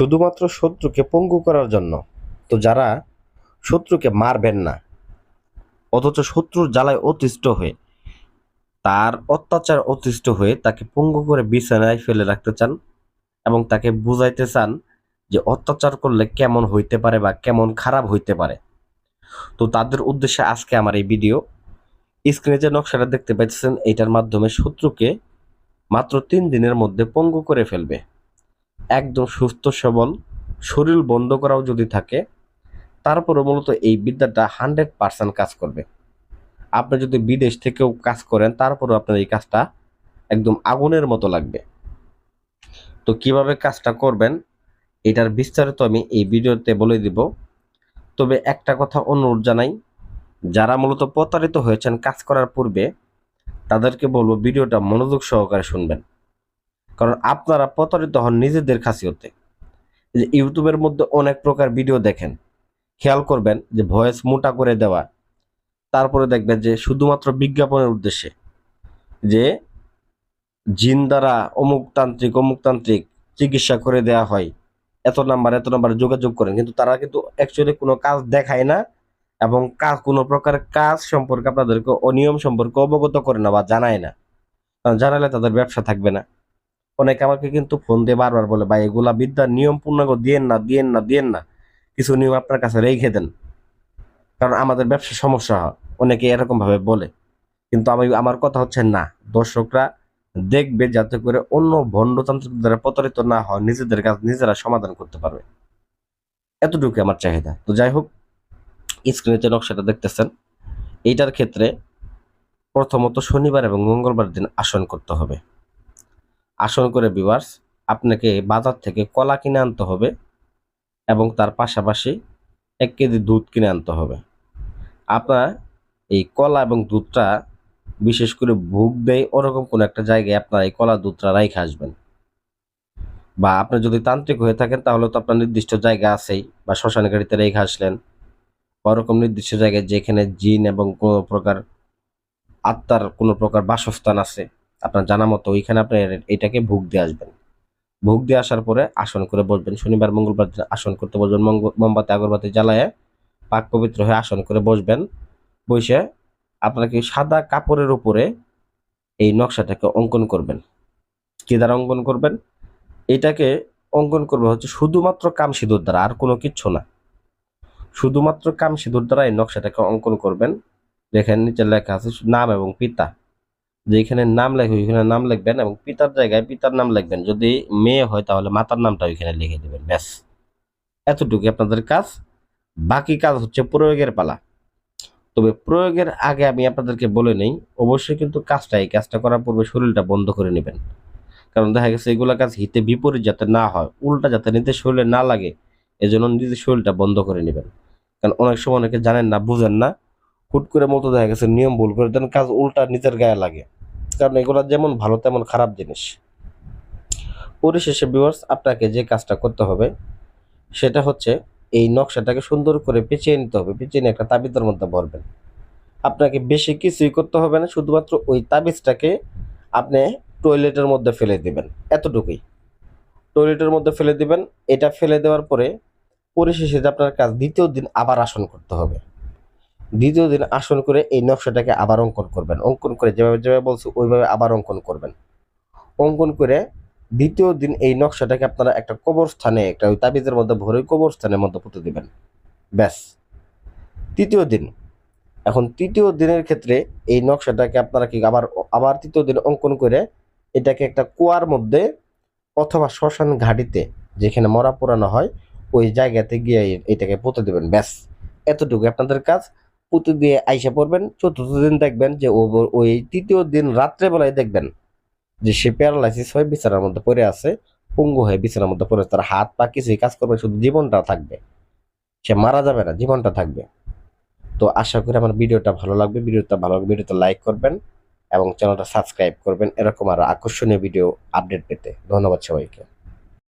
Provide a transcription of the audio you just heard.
শুধুমাত্র শত্রুকে পঙ্গু করার জন্য। তো যারা শত্রুকে মারবেন না, অথচ শত্রুর জ্বালায় অতিষ্ঠ হয়ে, তার অত্যাচার অতিষ্ঠ হয়ে তাকে পঙ্গু করে বিছানায় ফেলে রাখতে চান এবং তাকে বুঝাইতে চান যে অত্যাচার করলে কেমন হইতে পারে বা কেমন খারাপ হইতে পারে। তো তাদের উদ্দেশ্যে আজকে আমার এই ভিডিও। স্ক্রিনে যে নকশাটা দেখতে পাচ্ছেন এটার মাধ্যমে শত্রুকে মাত্র তিন দিনের মধ্যে পঙ্গু করে ফেলবে। একদম সুস্থ সবল, শরীর বন্ধ করাও যদি থাকে তারপরে মূলত এই বিদ্যাটা হান্ড্রেড পার্সেন্ট কাজ করবে। আপনি যদি বিদেশ থেকেও কাজ করেন, তারপরেও আপনার এই কাজটা একদম আগুনের মতো লাগবে। তো কীভাবে কাজটা করবেন, এটার বিস্তারিত আমি এই ভিডিওতে বলে দিব। তবে একটা কথা অনুরোধ জানাই, যারা মূলত প্রতারিত হয়েছেন কাজ করার পূর্বে, তাদেরকে বলব ভিডিওটা মনোযোগ সহকারে শুনবেন। কারণ আপনারা প্রতারিত হন নিজেদের খাসিয়তে। যে ইউটিউবের মধ্যে অনেক প্রকার ভিডিও দেখেন, খেয়াল করবেন যে ভয়েস মোটা করে দেওয়া, তারপরে দেখবেন যে শুধুমাত্র বিজ্ঞাপনের উদ্দেশ্যে যে জিন দ্বারা অমুক তান্ত্রিক অমুক তান্ত্রিক চিকিৎসা করে দেওয়া হয়, এত নাম্বার এত নাম্বার যোগাযোগ করেন, কিন্তু তারা কিন্তু অ্যাকচুয়ালি কোনো কাজ দেখায় না এবং কাজ কোনো প্রকার কাজ সম্পর্কে আপনাদেরকে অনিয়ম সম্পর্কে অবগত করে না বা জানায় না। জানালে তাদের ব্যবসা থাকবে না। অনেকে আমাকে কিন্তু ফোন দিয়ে বারবার বলে, ভাই, এগুলা বিদ্যার নিয়ম পূর্ণাঙ্গ দিয়েন না দিয়েন না দিয়েন না। কিছু নিয়ম আপনার কাছে রেখে দেন। কারণ আমাদের ব্যবসা সমস্যা হয়। অনেকে এরকম ভাবে বলে। কিন্তু আমি, আমার কথা হচ্ছে না। দর্শকরা দেখবে যাতে করে অন্য ভণ্ডতান্ত্রিক দ্বারা প্রতারিত না হয় নিজেদের কাজ নিজেরা সমাধান করতে পারবে। এতটুকু আমার চাহিদা। তো যাই হোক স্ক্রিনে যে নকশাটা দেখতেছেন, এইটার ক্ষেত্রে প্রথমত শনিবার এবং মঙ্গলবার দিন আসন করতে হবে। আসন করে বিভার্স আপনাকে বাজার থেকে কলা কিনে আনতে হবে এবং তার পাশাপাশি এক কেজি দুধ কিনে আনতে হবে। আপনার এই কলা এবং দুধটা বিশেষ করে ভুগ দেয় ওরকম কোনো একটা জায়গায় আপনার এই কলা দুধটা রাইখে আসবেন। বা আপনি যদি তান্ত্রিক হয়ে থাকেন, তাহলে তো আপনার নির্দিষ্ট জায়গা আছেই বা শ্মশান গাড়িতে রেখে আসলেন। বা ওরকম নির্দিষ্ট জায়গায় যেখানে জিন এবং কোনো প্রকার আত্মার কোনো প্রকার বাসস্থান আছে আপনার জানা মতো ওইখানে আপনি এটাকে ভোগ দিয়ে আসবেন। ভোগ দিয়ে আসার পরে আসন করে বসবেন। শনিবার, মঙ্গলবার আসন করতে বসবেন। মোমবাতি, আগরবাতি জ্বালায় পাক পবিত্র হয়ে আসন করে বসবেন। বসে আপনাকে সাদা কাপড়ের উপরে এই নকশাটাকে অঙ্কন করবেন। কি দ্বারা অঙ্কন করবেন? এটাকে অঙ্কন করবে হচ্ছে শুধুমাত্র কাম সিঁদুর দ্বারা, আর কোনো কিচ্ছু না। শুধুমাত্র কাম সিঁদুর দ্বারা এই নকশাটাকে অঙ্কন করবেন। দেখেন নিচে লেখা আছে নাম এবং পিতা। যেখানে নাম লেখে, ওইখানে নাম লিখবেন এবং পিতার জায়গায় পিতার নাম লিখবেন। যদি মেয়ে হয় তাহলে মাতার নামটা ওইখানে লিখে দেবেন, ব্যাস। এতটুকু আপনাদের কাজ। বাকি কাজ হচ্ছে প্রয়োগের পালা। তবে প্রয়োগের আগে আমি আপনাদেরকে বলে নেই, অবশ্যই কিন্তু কাজটা, এই কাজটা করার পূর্বে শরীরটা বন্ধ করে নেবেন। কারণ দেখা গেছে এগুলো কাজ হিতে বিপরীত যাতে না হয়, উল্টা যাতে নিজের শরীরে না লাগে, এজন্য নিজের শরীরটা বন্ধ করে নেবেন। কারণ অনেক সময় অনেকে জানেন না, বুঝেন না হুট করে মতো দেখা গেছে, নিয়ম ভুল করে দেন কাজ উল্টা নিজের গায়ে লাগে। কারণ এগুলা যেমন ভালো, তেমন খারাপ জিনিস। পরিশেষে ভিউয়ার্স আপনাকে যে কাজটা করতে হবে, সেটা হচ্ছে এই নকশাটাকে সুন্দর করে পেঁচিয়ে নিতে হবে। পেঁচিয়ে নিয়ে একটা তাবিজের মধ্যে ভরবেন। আপনাকে বেশি কিছুই করতে হবে না, শুধুমাত্র ওই তাবিজটাকে আপনি টয়লেটের মধ্যে ফেলে দিবেন, এতটুকুই। টয়লেটের মধ্যে ফেলে দিবেন, এটা ফেলে দেওয়ার পরে পরিশেষে আপনার কাজ দ্বিতীয় দিন আবার আসন করতে হবে। দ্বিতীয় দিন আসন করে এই নকশাটাকে আবার অঙ্কন করবেন। অঙ্কন করে যেভাবে যেভাবে বলছি, ওইভাবে আবার অঙ্কন করবেন। অঙ্কন করে দ্বিতীয় দিন এই নকশাটাকে আপনারা একটা কবরস্থানে, একটা ওই তাবিজের মধ্যে ভরে কবরস্থানের মধ্যে পুঁতে দেবেন। ব্যাস। তৃতীয় দিন। এখন তৃতীয় দিনের ক্ষেত্রে এই নকশাটাকে আপনারা কি আবার আবার তৃতীয় দিন অঙ্কন করে এটাকে একটা কুয়ার মধ্যে অথবা শ্মশান ঘাটিতে, যেখানে মরা পোড়ানো হয়, ওই জায়গাতে গিয়ে এটাকে পুঁতে দেবেন। ব্যাস। এতটুকু আপনাদের কাজ। পুঁতে দিয়ে আইসা পড়বেন, চতুর্থ দিন দেখবেন যে ওই তৃতীয় দিন রাত্রেবেলায় দেখবেন যে সে প্যারালাইসিস হয়ে বিছানার মধ্যে পড়ে আছে, পঙ্গু হয়ে বিছানার মধ্যে পড়ে। তার হাত পা কিছুই কাজ করবে শুধু জীবনটা থাকবে। সে মারা যাবে না, জীবনটা থাকবে। তো আশা করি আমার ভিডিওটা ভালো লাগবে, ভিডিওটা ভালো লাগবে ভিডিওটা লাইক করবেন এবং চ্যানেলটা সাবস্ক্রাইব করবেন, এরকম আরও আকর্ষণীয় ভিডিও আপডেট পেতে। ধন্যবাদ সবাইকে।